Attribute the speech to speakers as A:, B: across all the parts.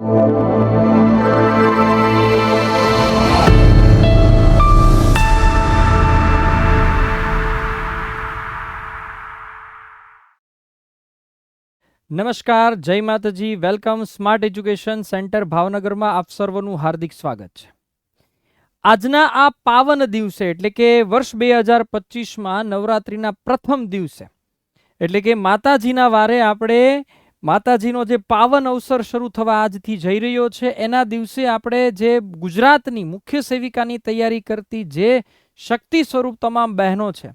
A: નમસ્કાર, જય માતાજી. વેલકમ સ્માર્ટ એજ્યુકેશન સેન્ટર ભાવનગરમાં આપ સર્વનું હાર્દિક સ્વાગત છે. આજના આ પાવન દિવસે, એટલે કે વર્ષ બે હજાર પચીસમાં નવરાત્રિના પ્રથમ દિવસે, એટલે કે માતાજીના વારે આપણે માતાજીનો જે પાવન અવસર શરૂ થવા આજથી જઈ રહ્યો છે, એના દિવસે આપણે જે ગુજરાતની મુખ્ય સેવિકાની તૈયારી કરતી જે શક્તિ સ્વરૂપ તમામ બહેનો છે,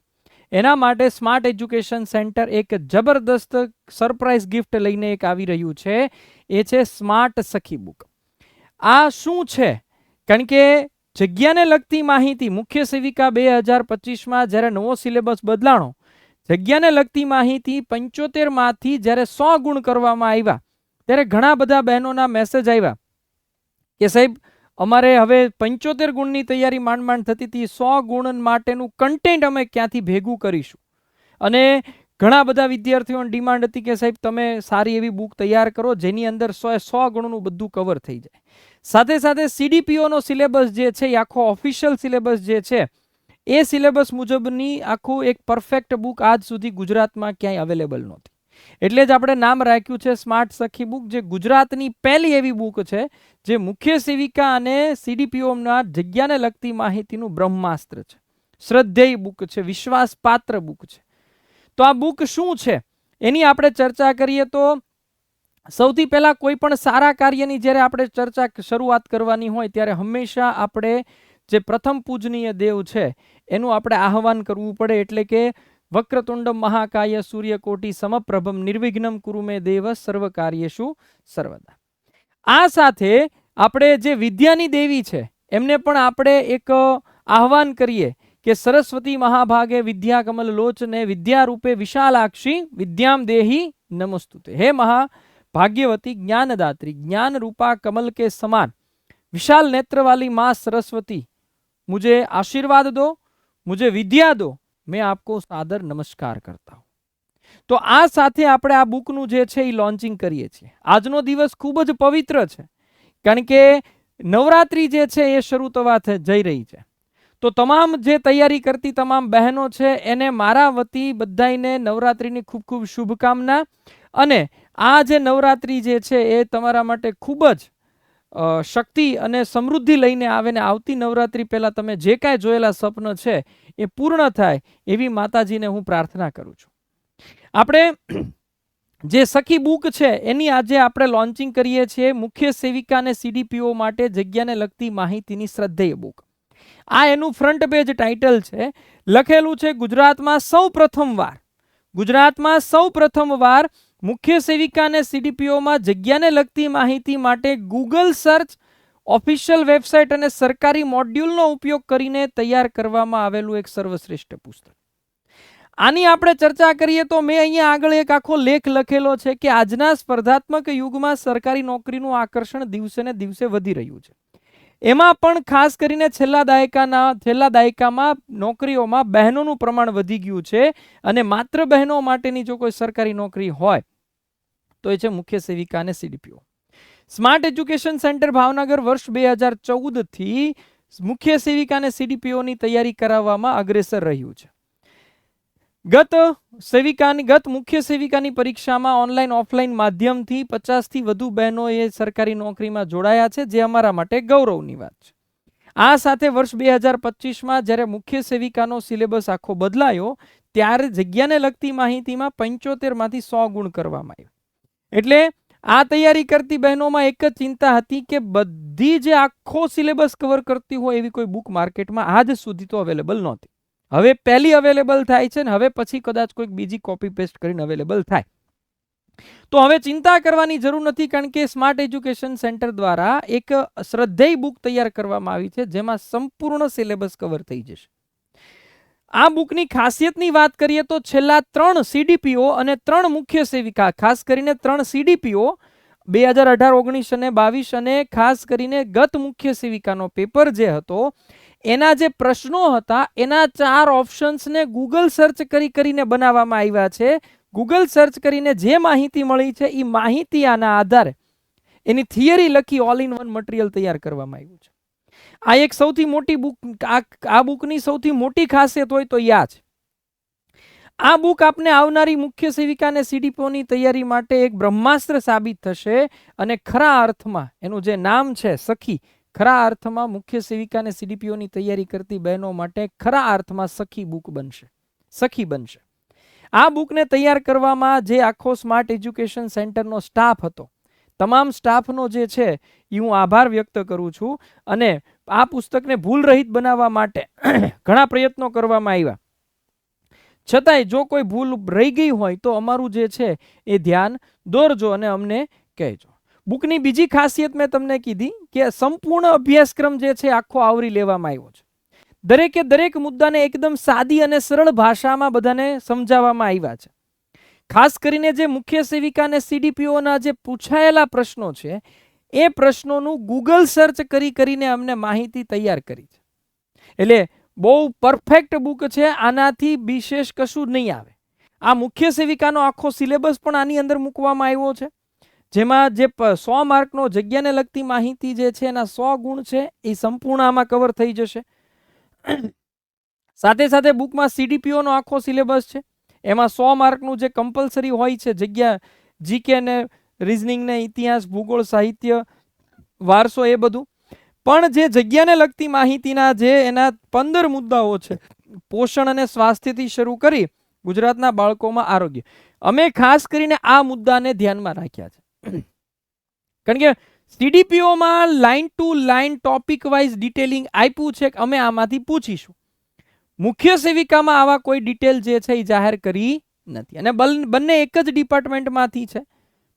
A: એના માટે સ્માર્ટ એજ્યુકેશન સેન્ટર એક જબરદસ્ત સરપ્રાઇઝ ગિફ્ટ લઈને એક આવી રહ્યું છે, એ છે સ્માર્ટ સખી બુક. આ શું છે? કારણ કે જગ્યાને લગતી માહિતી મુખ્ય સેવિકા બે હજાર પચીસમાં જ્યારે નવો સિલેબસ બદલાણો જગ્યાને લગતી માહિતી પંચોતેરમાંથી જ્યારે સો ગુણ કરવામાં આવ્યા, ત્યારે ઘણા બધા બહેનોના મેસેજ આવ્યા કે સાહેબ, અમારે હવે પંચોતેર ગુણની તૈયારી માંડ માંડ થતી હતી, સો ગુણ માટેનું કન્ટેન્ટ અમે ક્યાંથી ભેગું કરીશું? અને ઘણા બધા વિદ્યાર્થીઓની ડિમાન્ડ હતી કે સાહેબ, તમે સારી એવી બુક તૈયાર કરો, જેની અંદર સો સો ગુણનું બધું કવર થઈ જાય. સાથે સાથે સીડીપીઓનો સિલેબસ જે છે એ આખો ઓફિશિયલ સિલેબસ જે છે એ સિલેબસ મુજબની આખું એક પરફેક્ટ બુક આજ સુધી ગુજરાતમાં ક્યાંય અવેલેબલ નહોતી. એટલે જ આપણે નામ રાખ્યું છે સ્માર્ટ સખી બુક જે ગુજરાતની પહેલી એવી બુક છે, જે મુખ્ય સેવિકા અને સીડીપીઓના જગ્યાને લગતી માહિતીનું બ્રહ્માસ્ત્ર છે. શ્રદ્ધેય બુક છે, વિશ્વાસપાત્ર બુક છે. તો આ બુક શું છે? એની આપણે ચર્ચા કરીએ તો સૌથી પહેલાં કોઈ પણ સારા કાર્યની જ્યારે આપણે ચર્ચા શરૂઆત કરવાની હોય, ત્યારે હંમેશા આપણે જે પ્રથમ પૂજનીય દેવ છે, એનું આપણે આહવાન કરવું પડે એટલે કે વક્રતુંડ મહાકાય સૂર્યકોટી સમપ્રભમ નિર્વિઘ્નમ કુરુમે દેવ સર્વ કાર્યેશુ સર્વદા. આ સાથે આપણે જે વિદ્યાની દેવી છે, એમને પણ આપણે એક આહવાન કરીએ કે સરસ્વતી મહાભાગે વિદ્યા કમલ લોચને વિદ્યા રૂપે વિશાલાક્ષી વિદ્યામ દેહી નમસ્તુતે. હે મહા ભાગ્યવતી જ્ઞાનદાત્રી જ્ઞાન રૂપા કમલ કે સમાન વિશાલ નેત્રવાલી મા સરસ્વતી मुझे आशीर्वाद दो मुझे विद्या दो મેં આપકો સાદર નમસ્કાર કરતા હું તો આ સાથે આપણે આ બુકનું જે છે એ લોન્ચિંગ કરીએ છીએ આજનો દિવસ ખૂબ જ પવિત્ર છે કારણ કે નવરાત્રિ જે છે એ શરૂ થવા થ- જઈ રહી છે તો તમામ જે તૈયારી કરતી તમામ બહેનો છે એને મારા વતી બધાઈને નવરાત્રિની ખૂબ ખૂબ શુભકામના અને આ જે નવરાત્રિ જે છે એ તમારા માટે ખૂબ જ અ, શક્તિ અને સમૃદ્ધિ લઈને આવે ને આવતી નવરાત્રિ પહેલા તમે જે કાંઈ જોયેલા સ્વપ્ન છે એ પૂર્ણ થાય એવી માતાજીને હું પ્રાર્થના કરું છું. આપણે જે સખી બુક છે એની આજે આપણે લોન્ચિંગ કરીએ છીએ મુખ્ય સેવિકા અને સીડીપીઓ માટે જગ્યાને લગતી માહિતીની શ્રદ્ધેય બુક. આ એનું ફ્રન્ટ પેજ ટાઇટલ છે, લખેલું છે ગુજરાતમાં સૌ પ્રથમવાર ગુજરાતમાં સૌ પ્રથમવાર મુખ્ય સેવિકા અને સીડીપીઓમાં જગ્યાને લગતી માહિતી માટે ગૂગલ સર્ચ ઓફિશિયલ વેબસાઇટ અને સરકારી મોડ્યુલનો ઉપયોગ કરીને તૈયાર કરવામાં આવેલું એક સર્વશ્રેષ્ઠ પુસ્તક. આની આપણે ચર્ચા કરીએ તો મેં અહીંયા આગળ એક આખો લેખ લખેલો છે કે આજના સ્પર્ધાત્મક યુગમાં સરકારી નોકરીનું આકર્ષણ દિવસે ને દિવસે વધી રહ્યું છે. એમાં પણ ખાસ કરીને છેલ્લા દાયકાના, છેલ્લા દાયકામાં નોકરીઓમાં બહેનોનું પ્રમાણ વધી ગયું છે અને માત્ર બહેનો માટેની જો કોઈ સરકારી નોકરી હોય તો એ છે મુખ્ય સેવિકા અને CDPO. Smart education centre Bhavnagar વર્ષ બે હજાર ચૌદથી મુખ્ય સેવિકા અને સીડીપીઓની તૈયારી કરાવવામાં અગ્રેસર રહ્યું છે. ગત સેવિકાની, ગત મુખ્ય સેવિકાની પરીક્ષામાં ઓનલાઈન, ઓફલાઈન માધ્યમથી પચાસથી વધુ બહેનોએ સરકારી નોકરીમાં જોડાયા છે, જે અમારા માટે ગૌરવની વાત છે. આ સાથે વર્ષ બે હજાર પચીસમાં જ્યારે મુખ્ય સેવિકાનો સિલેબસ આખો બદલાયો, ત્યારે જગ્યાને લગતી માહિતીમાં પંચોતેરમાંથી સો ગુણ કરવામાં આવ્યા. એટલે આ તૈયારી કરતી બહેનોમાં એક જ ચિંતા હતી કે બધી જે આખો સિલેબસ કવર કરતી હોય એવી કોઈ બુક માર્કેટમાં આજ સુધી તો અવેલેબલ નહોતી. હવે પહેલી અવેલેબલ થાય છે ને હવે પછી કદાચ કોઈક બીજી કોપી પેસ્ટ કરીને અવેલેબલ થાય. તો હવે ચિંતા કરવાની જરૂર નથી કારણ કે સ્માર્ટ એજ્યુકેશન સેન્ટર દ્વારા એક શ્રદ્ધેય બુક તૈયાર કરવામાં આવી છે જેમાં સંપૂર્ણ સિલેબસ કવર થઈ જશે. આ બુકની ખાસિયતની વાત કરીએ તો છેલ્લા ત્રણ સીડીપીઓ અને ત્રણ મુખ્ય સેવિકા, ખાસ કરીને ત્રણ સીડીપીઓ બે હજાર અઢાર, ઓગણીસ અને બાવીસ અને ખાસ કરીને ગત મુખ્ય સેવિકાનો પેપર જે હતો, એના જે પ્રશ્નો હતા, એના ચાર ઓપ્શન્સને ગૂગલ સર્ચ કરી કરીને બનાવવામાં આવ્યા છે. ગૂગલ સર્ચ કરીને જે માહિતી મળી છે એ માહિતી આના આધારે એની થિયરી લખી ઓલ ઇન વન મટીરિયલ તૈયાર કરવામાં આવ્યું છે. આ એક સૌથી મોટી બુક, આ બુકની સૌથી મોટી ખાસિયત હોય તો યા છે. આ બુક આપને આવનારી મુખ્ય સેવિકાને સીડીપીઓની તૈયારી માટે એક બ્રહ્માસ્ત્ર સાબિત થશે અને ખરા અર્થમાં, એનું જે નામ છે સખી, ખરા અર્થમાં મુખ્ય સેવિકાને સીડીપીઓની તૈયારી કરતી બહેનો માટે ખરા અર્થમાં સખી બુક બનશે. સખી બનશે. આ બુકને તૈયાર કરવામાં જે આખો સ્માર્ટ એજ્યુકેશન સેન્ટરનો સ્ટાફ હતો. તમામ સ્ટાફનો જે છે, એ હું આભાર વ્યક્ત કરું છું અને આ પુસ્તકને ભૂલ રહિત બનાવવા માટે ઘણા પ્રયત્નો કરવામાં આવ્યા. છતાંય જો કોઈ ભૂલ રહી ગઈ હોય તો અમારું જે છે એ ધ્યાન દોરજો અને અમને કહેજો. બુકની બીજી ખાસિયત મેં તમને કીધી કે સંપૂર્ણ અભ્યાસક્રમ જે છે આખો આવરી લેવામાં આવ્યો છે. દરેકે દરેક મુદ્દાને એકદમ સાદી અને સરળ ભાષામાં બધાને સમજાવવામાં આવ્યા છે. ખાસ કરીને જે મુખ્ય સેવિકા અને સીડીપીઓના જે પૂછાયેલા પ્રશ્નો છે એ પ્રશ્નોનું ગૂગલ સર્ચ કરી કરીને અમને માહિતી તૈયાર કરી છે. એટલે બહુ પરફેક્ટ બુક છે, આનાથી વિશેષ કશું નહીં આવે. આ મુખ્ય સેવિકાનો આખો સિલેબસ પણ આની અંદર મૂકવામાં આવ્યો છે. જેમાં જે સો માર્કનો જગ્યાને લગતી માહિતી જે છે, એના સો ગુણ છે, એ સંપૂર્ણ આમાં કવર થઈ જશે. સાથે સાથે બુકમાં સીડીપીઓનો આખો સિલેબસ છે. એમાં સો માર્કનું જે કમ્પલસરી હોય છે, જગ્યા જીકે ને રિઝનિંગ ને ઇતિહાસ, ભૂગોળ, સાહિત્ય, વારસો એ બધું. પણ જે જગ્યાને લગતી માહિતીના જે એના પંદર મુદ્દાઓ છે, પોષણ અને સ્વાસ્થ્યથી શરૂ કરી ગુજરાતના બાળકોમાં આરોગ્ય, અમે ખાસ કરીને આ મુદ્દાને ધ્યાનમાં રાખ્યા છે. કારણ કે સીડીપીઓમાં line to line topic wise detailing આપ્યું છે કે અમે આમાંથી પૂછીશું. મુખ્ય સેવિકામાં આવા કોઈ ડિટેલ જે છે એ જાહેર કરી નથી. અને બંને એક જ ડિપાર્ટમેન્ટમાંથી છે.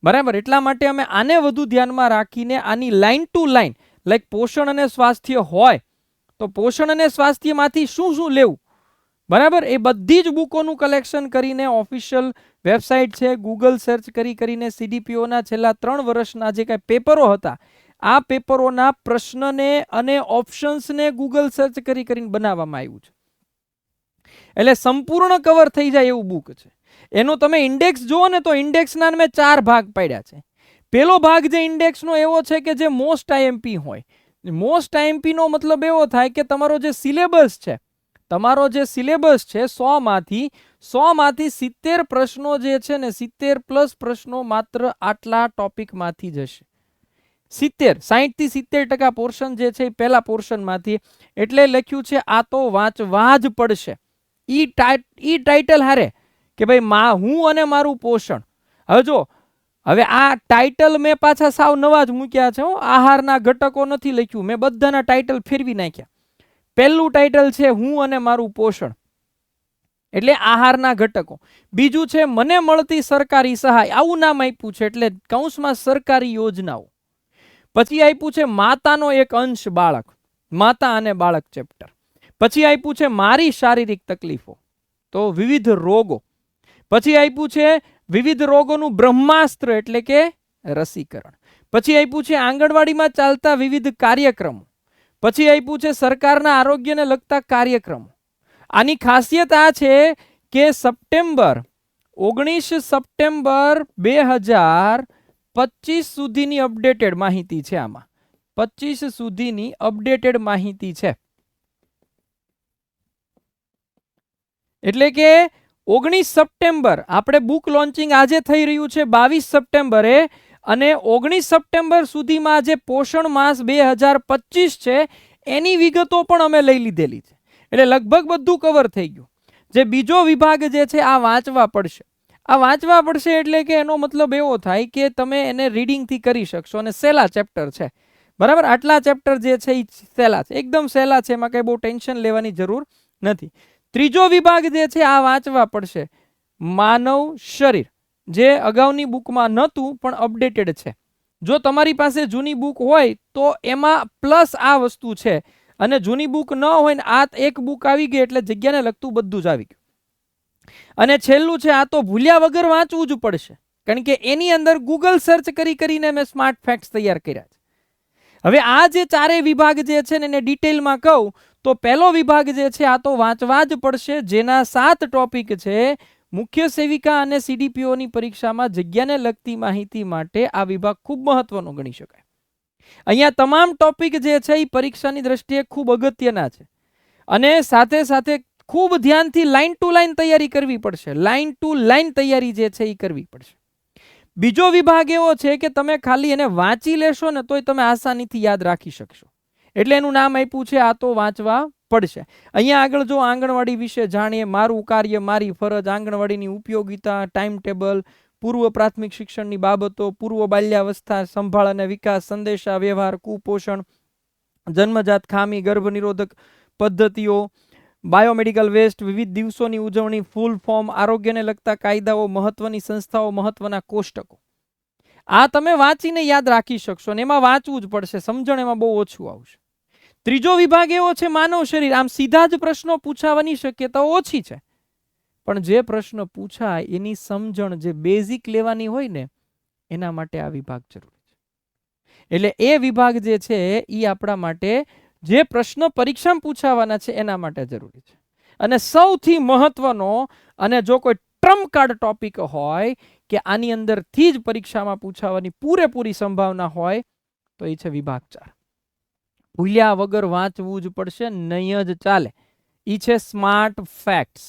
A: બરાબર? એટલા માટે અમે આને વધુ ધ્યાનમાં રાખીને આની લાઇન ટુ લાઇન લાઈક પોષણ અને સ્વાસ્થ્ય હોય, તો પોષણ અને સ્વાસ્થ્યમાંથી શું શું લેવું? બરાબર? એ બધી જ બુકોનું કલેક્શન કરીને ઓફિશિયલ વેબસાઇટ છે ગૂગલ સર્ચ કરી કરીને સીડીપીઓના છેલ્લા ત્રણ વર્ષના જે કાંઈ પેપરો હતા, આ પેપરોના પ્રશ્નને અને ઓપ્શન્સને ગૂગલ સર્ચ કરી કરીને બનાવવામાં આવ્યું છે. એટલે સંપૂર્ણ કવર થઈ જાય એવું બુક છે. એનો તમે ઇન્ડેક્સ જુઓ ને તો ઇન્ડેક્સના મેં ચાર ભાગ પાડ્યા છે. પહેલો ભાગ જે ઇન્ડેક્સનો એવો છે કે જે મોસ્ટ આઈએમપી હોય. મોસ્ટ આઈએમપીનો મતલબ એવો થાય કે તમારો જે સિલેબસ છે, તમારો જે સિલેબસ છે સોમાંથી સોમાંથી સિત્તેર પ્રશ્નો જે છે ને સિત્તેર પ્લસ પ્રશ્નો માત્ર આટલા ટોપિકમાંથી જશે સિત્તેર સાહીઠથી સિત્તેર ટકા પોર્શન જે છે એ પહેલા પોર્શનમાંથી એટલે લખ્યું છે, આ તો વાંચવા જ પડશે. ઈ ટાઇટલ હારે કે ભાઈ મા, હું અને મારું પોષણ. હવે જો, હવે આ ટાઇટલ મેં પાછા સાવ નવા જ મૂક્યા છે આહારના ઘટકો નથી લખ્યું. મેં બધાના ટાઇટલ ફેરવી નાખ્યા. પહેલું ટાઇટલ છે હું અને મારું પોષણ. એટલે આહારના ઘટકો. બીજું છે મને મળતી સરકારી સહાય. આવું નામ આપ્યું છે એટલે કૌંસમાં સરકારી યોજનાઓ. પછી આપ્યું છે માતાનો એક અંશ બાળક. માતા અને બાળક ચેપ્ટર પછી આપ્યું છે મારી શારીરિક તકલીફો. તો વિવિધ રોગો. પછી આપ્યું છે વિવિધ રોગોનું બ્રહ્માસ્ત્ર એટલે કે રસીકરણ. પછી આપ્યું છે આંગણવાડીમાં ચાલતા વિવિધ કાર્યક્રમો. પછી આપ્યું છે સરકારના આરોગ્યને લગતા કાર્યક્રમો. આની ખાસિયત આ છે કે સપ્ટેમ્બર, ઓગણીસ સપ્ટેમ્બર બે હજાર પચીસ સુધીની અપડેટેડ માહિતી છે આમાં. પચીસ સુધીની અપડેટેડ માહિતી છે. એટલે કે ઓગણીસ સપ્ટેમ્બર, આપણે બુક લોન્ચિંગ આજે થઈ રહ્યું છે બાવીસ સપ્ટેમ્બરે અને ઓગણીસ સપ્ટેમ્બર સુધીમાં જે પોષણ માસ બે હજાર પચીસ છે, એની વિગતો પણ અમે લઈ લીધેલી છે. એટલે લગભગ બધું કવર થઈ ગયું. જે બીજો વિભાગ જે છે, આ વાંચવા પડશે. આ વાંચવા પડશે એટલે કે એનો મતલબ એવો થાય કે તમે એને રીડિંગથી કરી શકશો અને સહેલા ચેપ્ટર છે. બરાબર? આટલા ચેપ્ટર જે છે એ સહેલા છે. એકદમ સહેલા છે, એમાં કંઈ બહુ ટેન્શન લેવાની જરૂર નથી. ત્રીજો વિભાગ જે છે, આ વાંચવા પડશે. માનવ શરીર. જે અગાઉની બુકમાં નહોતું, પણ અપડેટેડ છે. જો તમારી પાસે જૂની બુક હોય, તો એમાં પ્લસ આ વસ્તુ છે. અને જૂની બુક ન હોય ને, આ એક બુક આવી ગઈ એટલે જગ્યાને લગતું બધું જ આવી ગયું. અને છેલ્લું છે, આ તો ભૂલ્યા વગર વાંચવું જ પડશે. કારણ કે એની અંદર ગૂગલ સર્ચ કરી કરીને મેં સ્માર્ટ ફેક્ટ્સ તૈયાર કર્યા છે. હવે આ જે ચારેય વિભાગ જે છે ને, એને ડિટેલમાં કહું તો પહેલો વિભાગ જે છે, આ તો વાંચવા જ પડશે. જેના સાત ટોપિક છે, મુખ્ય સેવિકા અને સીડીપીઓની પરીક્ષામાં જગ્યાને લગતી માહિતી માટે આ વિભાગ ખૂબ મહત્વનો ગણી શકાય. અહીંયા તમામ ટોપિક જે છે એ પરીક્ષાની દ્રષ્ટિએ ખૂબ અગત્યના છે. અને સાથે સાથે ખૂબ ધ્યાનથી લાઇન ટુ લાઇન તૈયારી કરવી પડશે. લાઇન ટુ લાઇન તૈયારી જે છે એ કરવી પડશે. બીજો વિભાગ એવો છે કે તમે ખાલી એને વાંચી લેશો ને તોય તમે આસાનીથી યાદ રાખી શકશો. એટલે એનું નામ આપ્યું છે, આ તો વાંચવા પડશે. અહીંયા આગળ જો આંગણવાડી વિશે જાણીએ, મારું કાર્ય, મારી ફરજ, આંગણવાડીની ઉપયોગિતા ટાઈમ ટેબલ પૂર્વ પ્રાથમિક શિક્ષણની બાબતો, પૂર્વ બાલ્યાવસ્થા સંભાળ અને વિકાસ, સંદેશા, વ્યવહાર, કુપોષણ, જન્મજાત ખામી ગર્ભ નિરોધક પદ્ધતિઓ, બાયોમેડિકલ વેસ્ટ, વિવિધ દિવસોની ઉજવણી, ફૂલ ફોર્મ, આરોગ્યને લગતા કાયદાઓ, મહત્વની સંસ્થાઓ, મહત્વના કોષ્ટકો. આ તમે વાંચીને યાદ રાખી શકશો ને એમાં વાંચવું જ પડશે, સમજણ એમાં બહુ ઓછું આવશે. ત્રીજો વિભાગ એવો છે માનવ શરીર. આમ સીધા જ પ્રશ્નો પૂછાવાની શક્યતા ઓછી છે. પણ જે પ્રશ્ન પૂછાય, એની સમજણ જે બેઝિક લેવાની હોય ને, એના માટે આ વિભાગ જરૂરી છે. એટલે એ વિભાગ જે છે એ આપણા માટે જે પ્રશ્ન પરીક્ષામાં પૂછાવાના છે, એના માટે જરૂરી છે. અને સૌથી મહત્વનો અને જો કોઈ ટ્રમ્પ કાર્ડ ટોપિક હોય, કે આની અંદરથી જ પરીક્ષામાં પૂછાવાની પૂરેપૂરી સંભાવના હોય, તો એ છે વિભાગ ચાર. ભૂલ્યા વગર વાંચવું જ પડશે, નહીં જ ચાલે. ઈ છે સ્માર્ટ ફેક્ટ્સ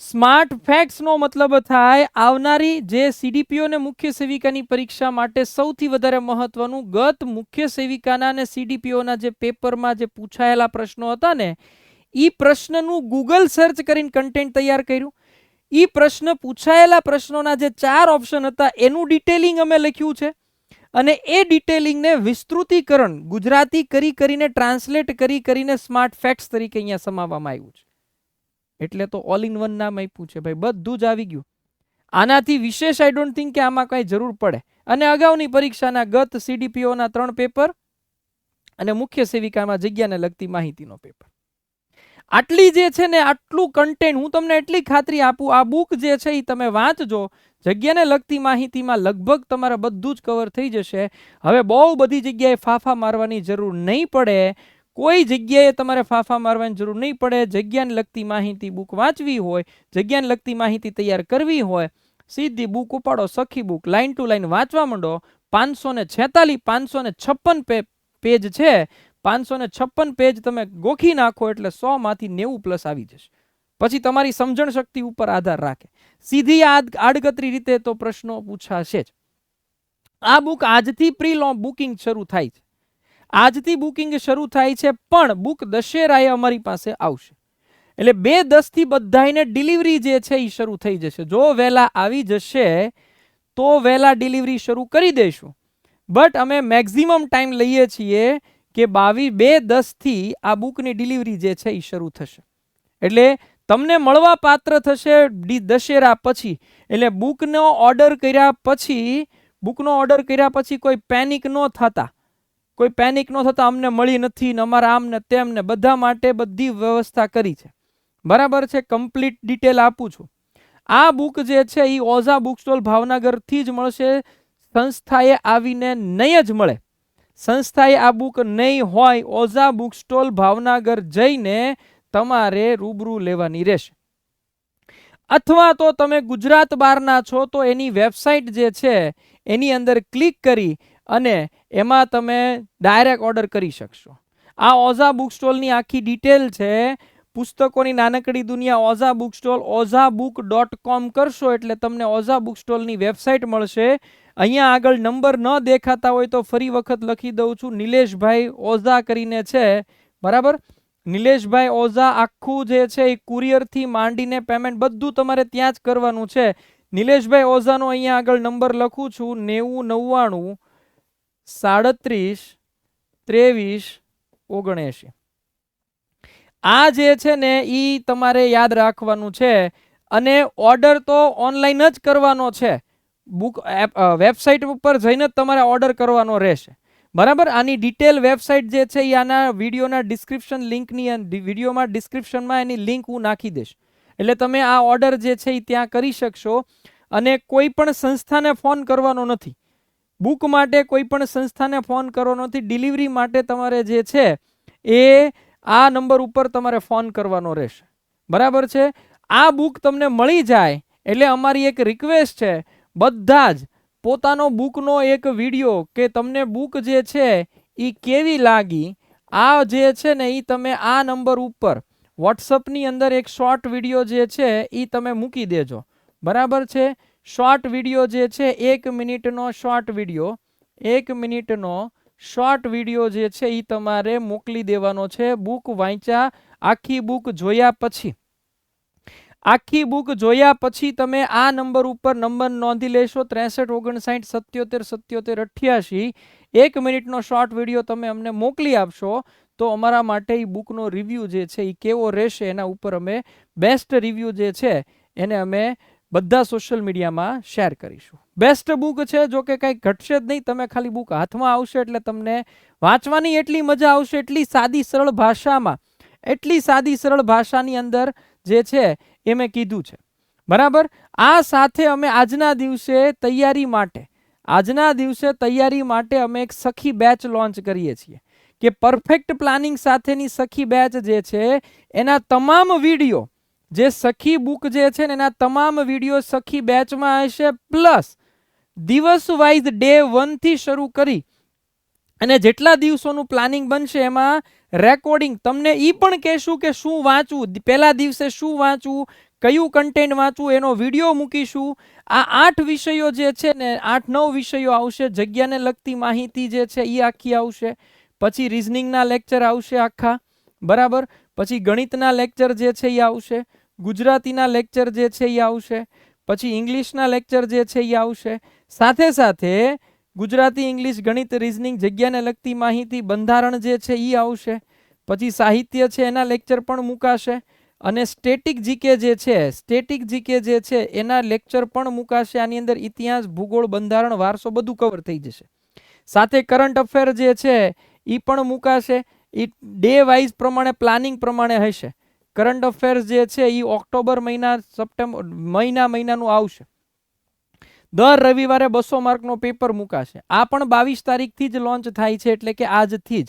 A: સ્માર્ટ ફેક્ટ્સનો મતલબ થાય, આવનારી જે સીડીપીઓ ને મુખ્ય સેવિકાની પરીક્ષા માટે સૌથી વધારે મહત્વનું ગત મુખ્ય સેવિકાના અને સીડીપીઓના જે પેપરમાં જે પૂછાયેલા પ્રશ્નો હતા ને, ઈ પ્રશ્નનું ગૂગલ સર્ચ કરીને કન્ટેન્ટ તૈયાર કર્યું. ઈ પ્રશ્ન પૂછાયેલા પ્રશ્નોના જે ચાર ઓપ્શન હતા, એનું ડિટેલિંગ અમે લખ્યું છે. અને એ ડિટેલિંગને વિસ્તૃતીકરણ ગુજરાતી કરી કરીને ટ્રાન્સલેટ કરી કરીને સ્માર્ટ ફેક્ટ્સ તરીકે અહીંયા સમાવવામાં આવ્યું છે. એટલે તો ઓલ ઇન વન નામ આપ્યું છે ભાઈ, બધું જ આવી ગયું. આનાથી વિશેષ આઈ ડોન્ટ થિંક કે આમાં કાંઈ જરૂર પડે. અને અગાઉની પરીક્ષાના ગત સીડીપીઓના ત્રણ પેપર અને મુખ્ય સેવિકામાં જગ્યાને લગતી માહિતીનો પેપર આટલી જે છે ને આટલું કન્ટેન્ટ હું તમને એટલી ખાતરી આપું, આ બુક જે છે એ તમે વાંચજો. જગ્યાને લગતી માહિતીમાં લગભગ તમારે બધું જ કવર થઈ જશે. હવે બહુ બધી જગ્યાએ ફાફા મારવાની જરૂર નહીં પડે. કોઈ જગ્યાએ તમારે ફાફા મારવાની જરૂર નહીં પડે. જગ્યાને લગતી માહિતી બુક વાંચવી હોય, જગ્યાને લગતી માહિતી તૈયાર કરવી હોય, સીધી બુક ઉપાડો, સખી બુક લાઇન ટુ લાઇન વાંચવા માંડો. પાંચસો ને છેતાલીસ, પાંચસો ને છપ્પન પેજ છે. પાંચસો ને છપ્પન પેજ તમે ગોખી નાખો એટલે સો માંથી નેવું પ્લસ આવી જશે. પછી તમારી સમજણ શક્તિ ઉપર આધાર રાખે. સીધી આડકતરી રીતે તો પ્રશ્નો પૂછાશે જ. આ બુક આજથી પ્રી લો બુકિંગ શરૂ થાય છે. આજથી બુકિંગ શરૂ થાય છે પણ બુક દશેરાએ અમારી પાસે આવશે. એટલે બે દસથી બધાને ડિલિવરી જે છે એ શરૂ થઈ જશે. જો વહેલા આવી જશે તો વહેલા ડિલિવરી શરૂ કરી દઈશું બટ અમે મેક્ઝિમમ ટાઈમ લઈએ છીએ કે બાવીસ બે દસથી આ બુકની ડિલિવરી જે છે એ શરૂ થશે. એટલે તમને મળવા પાત્ર થશે દશેરા પછી. એટલે બુકનો ઓર્ડર કર્યા પછી, બુકનો ઓર્ડર કર્યા પછી કોઈ પેનિક ન થતા. કોઈ પેનિક ન થતા અમને મળી નથી ને અમારા આમ ને તેમ ને બધા માટે બધી વ્યવસ્થા કરી છે. બરાબર છે? કમ્પ્લીટ ડિટેલ આપું છું. આ બુક જે છે એ ઓઝા બુક સ્ટોલ ભાવનગરથી જ મળશે. સંસ્થાએ આવીને નહીં જ મળે. સંસ્થાએ આ બુક નહીં હોય, ઓઝા બુક સ્ટોલ ભાવનગર જઈને તમારે રૂબરૂ લેવાની રહેશે. અથવા તો તમે ગુજરાત બહારના છો, તો એની વેબસાઇટ જે છે, એની અંદર ક્લિક કરી અને એમાં તમે ડાયરેક્ટ ઓર્ડર કરી શકશો. આ ઓઝા બુક સ્ટોલની આખી ડિટેલ છે પુસ્તકોની નાનકડી દુનિયા Ojha book stall Ojha book dot com કરશો એટલે તમને ઓઝા બુક સ્ટોલની વેબસાઇટ મળશે. અહીંયા આગળ નંબર ન દેખાતા હોય તો ફરી વખત લખી દઉં છું, નિલેશભાઈ ઓઝા કરીને છે. બરાબર? નિલેશભાઈ ઓઝા આખું જે છે એ કુરિયરથી માંડીને પેમેન્ટ બધું તમારે ત્યાં જ કરવાનું છે. નિલેશભાઈ ઓઝાનો અહીંયા આગળ નંબર લખું છું, નેવું નવ્વાણું સાડત્રીસ ત્રેવીસ ઓગણએંશી. આ જે છે ને એ તમારે યાદ રાખવાનું છે. અને ઓર્ડર તો ઓનલાઈન જ કરવાનો છે. બુક વેબસાઇટ ઉપર જઈને જ તમારે ઓર્ડર કરવાનો રહેશે. બરાબર? આની ડિટેલ વેબસાઇટ જે છે એ આના વિડીયોના ડિસ્ક્રિપ્શન લિંકની વિડીયોમાં ડિસ્ક્રિપ્શનમાં એની લિંક હું નાખી દઈશ. એટલે તમે આ ઓર્ડર જે છે એ ત્યાં કરી શકશો. અને કોઈ પણ સંસ્થાને ફોન કરવાનો નથી. બુક માટે કોઈ પણ સંસ્થાને ફોન કરવાનો નથી. ડિલિવરી માટે તમારે જે છે, એ આ નંબર ઉપર તમારે ફોન કરવાનો રહેશે. બરાબર છે? આ બુક તમને મળી જાય એટલે અમારી એક રિક્વેસ્ટ છે, બધા જ પોતાનો બુકનો એક વીડિયો કે તમને બુક જે છે એ કેવી લાગી, આ જે છે ને એ તમે આ નંબર ઉપર વોટ્સઅપની અંદર એક શોર્ટ વીડિયો જે છે એ તમે મૂકી દેજો. બરાબર છે? શોર્ટ વીડિયો જે છે, એક મિનિટનો શોર્ટ વીડિયો, એક મિનિટનો શોર્ટ વીડિયો જે છે એ તમારે મોકલી દેવાનો છે. બુક વાંચ્યા, આખી બુક જોયા પછી. આખી બુક જોયા પછી તમે આ નંબર ઉપર નંબર નોંધી લેશો ત્રેસઠ, ઓગણસાઠ, સત્યોતેર સત્યોતેર, અઠ્યાસી. એક મિનિટનો શોર્ટ વીડિયો તમે અમને મોકલી આપશો તો અમારા માટે એ બુકનો રિવ્યૂ જે છે એ કેવો રહેશે એના ઉપર અમે બેસ્ટ રિવ્યૂ જે છે એને અમે બધા સોશિયલ મીડિયામાં શેર કરીશું. બેસ્ટ બુક છે જો કે કંઈ ઘટશે જ નહીં, તમે ખાલી બુક હાથમાં આવશે એટલે તમને વાંચવાની એટલી મજા આવશે, એટલી સાદી સરળ ભાષામાં, એટલી સાદી સરળ ભાષાની અંદર જે છે એ મેં કીધું છે. બરાબર? આ સાથે અમે આજના દિવસે તૈયારી માટે, આજના દિવસે તૈયારી માટે અમે એક સખી બેચ લોન્ચ કરીએ છીએ. કે પરફેક્ટ પ્લાનિંગ સાથેની સખી બેચ જે છે, એના તમામ વીડિયો જે સખી બુક જે છે ને એના તમામ વીડિયો સખી બેચમાં હશે પ્લસ દિવસ વાઇઝ ડે વનથી શરૂ કરી અને જેટલા દિવસોનું પ્લાનિંગ બનશે એમાં રેકોર્ડિંગ તમને એ પણ કહેશું કે શું વાંચવું પહેલા દિવસે શું વાંચવું, કયું કન્ટેન્ટ વાંચવું, એનો વીડિયો મૂકીશું. આ આઠ વિષયો જે છે ને, આઠ નવ વિષયો આવશે. જગ્યાને લગતી માહિતી જે છે એ આખી આવશે. પછી રિઝનિંગના લેક્ચર આવશે આખા. બરાબર? પછી ગણિતના લેક્ચર જે છે એ આવશે. ગુજરાતીના લેક્ચર જે છે એ આવશે, પછી ઇંગ્લિશના લેક્ચર જે છે એ આવશે. સાથે સાથે ગુજરાતી ઇંગ્લિશ ગણિત રિઝનિંગ જગ્યાને લગતી માહિતી બંધારણ જે છે એ આવશે. પછી સાહિત્ય છે એના લેક્ચર પણ મુકાશે અને સ્ટેટિક જીકે જે છે, સ્ટેટિક જીકે જે છે એના લેક્ચર પણ મુકાશે. આની અંદર ઇતિહાસ, ભૂગોળ, બંધારણ, વારસો બધું કવર થઈ જશે. સાથે કરંટ અફેર જે છે એ પણ મુકાશે. એ ડે વાઇઝ પ્રમાણે પ્લાનિંગ પ્રમાણે હશે. કરંટ અફેર્સ જે છે એ ઓક્ટોબર મહિના, સપ્ટેમ્બર, મહિના મહિનાનું આવશે. દર રવિવારે બસો માર્કનો પેપર મુકાશે. આ પણ બાવીસ તારીખથી જ લોન્ચ થાય છે એટલે કે આજથી જ.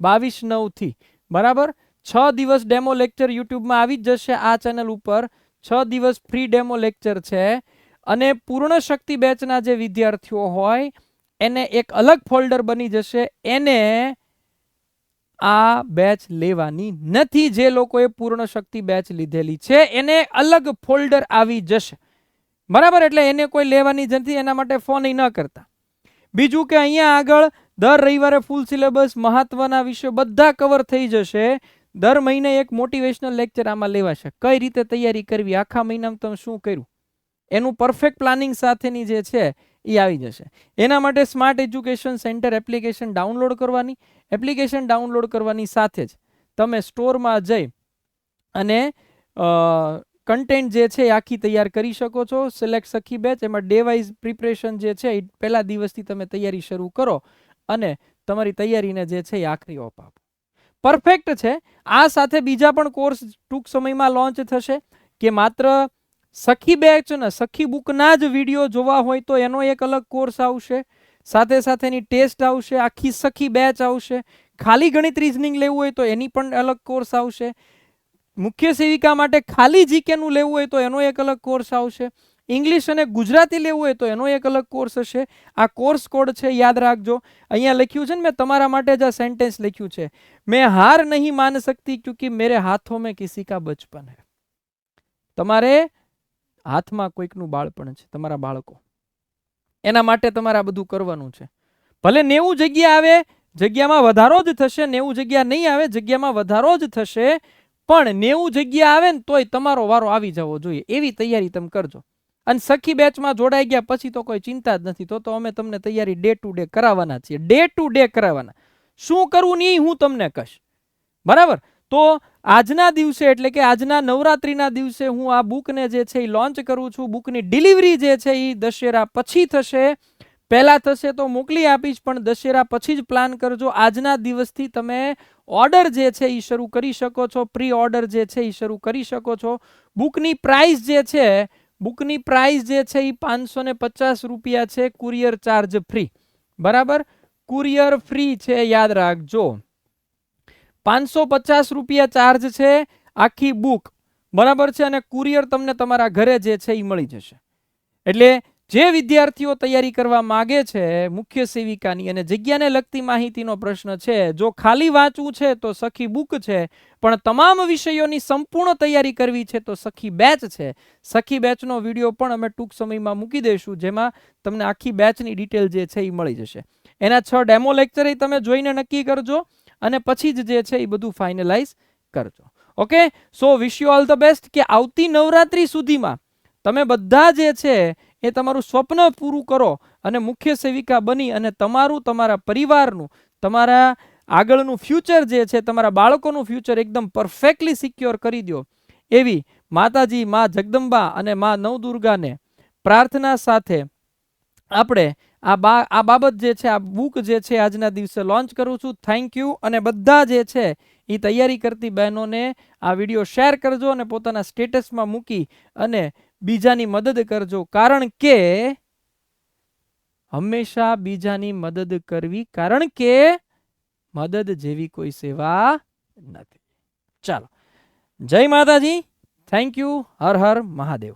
A: બાવીસ નવથી. બરાબર? છ દિવસ ડેમો લેક્ચર યુટ્યુબમાં આવી જ જશે આ ચેનલ ઉપર. છ દિવસ ફ્રી ડેમો લેક્ચર છે. અને પૂર્ણ શક્તિ બેચના જે વિદ્યાર્થીઓ હોય, એને એક અલગ ફોલ્ડર બની જશે. એને આ બેચ લેવાની નથી જે લોકોએ પૂર્ણ શક્તિ બેચ લીધેલી છે, એને અલગ ફોલ્ડર આવી જશે. બરાબર? એટલે એને કોઈ લેવાની જ નથી, એના માટે ફોન ન કરતા. બીજું કે અહીંયા આગળ દર રવિવારે ફૂલ સિલેબસ મહત્વના વિશે બધા કવર થઈ જશે. દર મહિને એક મોટિવેશનલ લેક્ચર આમાં લેવાશે. કઈ રીતે તૈયારી કરવી? આખા મહિનામાં તમે શું કર્યું? એનું પરફેક્ટ પ્લાનિંગ સાથેની જે છે એ આવી જશે. એના માટે smart education centre application download કરવાની એપ્લિકેશન ડાઉનલોડ કરવાની સાથે જ તમે સ્ટોરમાં જઈ અને કન્ટેન્ટ જે છે એ આખી તૈયાર કરી શકો છો. સિલેક્ટ સખી બેચ એમાં ડે વાઇઝ પ્રિપરેશન જે છે એ પહેલા દિવસથી તમે તૈયારી શરૂ કરો અને તમારી તૈયારીને જે છે એ આખરી ઓપ આપો. પરફેક્ટ છે. આ સાથે બીજા પણ કોર્સ ટૂંક સમયમાં લોન્ચ થશે કે માત્ર સખી બેચ ને, સખી બુકના જ વીડિયો જોવા હોય તો એનો એક અલગ કોર્સ આવશે. સાથે સાથે એની ટેસ્ટ આવશે, આખી સખી બેચ આવશે. ખાલી ગણિત રીઝનિંગ લેવું હોય તો એની પણ અલગ કોર્સ આવશે. મુખ્ય સેવિકા માટે ખાલી જીકેનું લેવું હોય તો એનો એક અલગ કોર્સ આવશે. ઇંગ્લિશ અને ગુજરાતી લેવું હોય તો એનો એક અલગ કોર્સ હશે. આ કોર્સ કોડ છે, યાદ રાખજો. અહીંયા લખ્યું છે ને, મેં તમારા માટે જ આ સેન્ટેન્સ લખ્યું છે. મેં હાર નહીં માન શકતી ક્યુકી મેરે હાથો મેં કિસી કા બચપન હૈ. તમારે હાથમાં કોઈકનું બાળપણ છે, તમારા બાળકો. એના માટે તમારે આ બધું કરવાનું છે. ભલે નેવું જગ્યા આવે, જગ્યામાં વધારો જ થશે, નેવું જગ્યા નહીં આવે, જગ્યામાં વધારો જ થશે, પણ નેવું જગ્યા આવે ને તોય તમારો વારો આવી જવો જોઈએ. એવી તૈયારી તમે કરજો. અને સખી બેચમાં જોડાઈ ગયા પછી તો કોઈ ચિંતા જ નથી. તો તો અમે તમને તૈયારી ડે ટુ ડે કરાવવાના છીએ. ડે ટુ ડે કરાવવાના. શું કરવું નહીં હું તમને કહીશ. બરાબર? તો આજના દિવસે એટલે કે આજના નવરાત્રિના દિવસે હું આ બુકને જે છે એ લોન્ચ કરું છું. બુકની ડિલિવરી જે છે એ દશેરા પછી થશે. પહેલાં થશે તો મોકલી આપીશ, પણ દશેરા પછી જ પ્લાન કરજો. આજના દિવસથી તમે ઓર્ડર જે છે એ શરૂ કરી શકો છો. પ્રી ઓર્ડર જે છે એ શરૂ કરી શકો છો. બુકની પ્રાઇસ જે છે, બુકની પ્રાઇસ જે છે એ પાંચસો ને પચાસ રૂપિયા છે. Courier charge free. બરાબર? કુરિયર ફ્રી છે, યાદ રાખજો. પાંચસો પચાસ રૂપિયા ચાર્જ છે આખી બુક બરાબર છે? અને કુરિયર તમને તમારા ઘરે જે છે એ મળી જશે. એટલે જે વિદ્યાર્થીઓ તૈયારી કરવા માગે છે, મુખ્ય સેવિકાની અને જગ્યાને લગતી માહિતીનો પ્રશ્ન છે, જો ખાલી વાંચવું છે તો સખી બુક છે, પણ તમામ વિષયોની સંપૂર્ણ તૈયારી કરવી છે તો સખી બેચ છે. સખી બેચનો વીડિયો પણ અમે ટૂંક સમયમાં મૂકી દઈશું, જેમાં તમને આખી બેચની ડિટેલ જે છે એ મળી જશે. એના છ ડેમો લેક્ચર તમે જોઈને નક્કી કરજો. અને પછી જ જે છે એ બધું ફાઇનલાઇઝ કરજો. Okay so wish you all the best કે આવતી નવરાત્રી સુધીમાં તમે બધા જે છે એ તમારું સ્વપ્ન પૂરું કરો અને મુખ્ય સેવિકા બની અને તમારું, તમારા પરિવારનું, તમારા આગળનું ફ્યુચર જે છે, તમારા બાળકોનું ફ્યુચર એકદમ પરફેક્ટલી સિક્યોર કરી દો. એવી માતાજી, મા જગદંબા અને મા નવદુર્ગાને પ્રાર્થના સાથે આપણે આ બા આ બાબત જે છે, આ બુક જે છે આજના દિવસે લોન્ચ કરું છું. થેન્ક યુ અને બધા જે છે એ તૈયારી કરતી બહેનોને આ વીડિયો શેર કરજો અને પોતાના સ્ટેટસમાં મૂકી અને બીજાની મદદ કરજો. કારણ કે હંમેશા બીજાની મદદ કરવી, કારણ કે મદદ જેવી કોઈ સેવા નથી. ચાલો. જય માતાજી. Thank you Har Har Mahadev.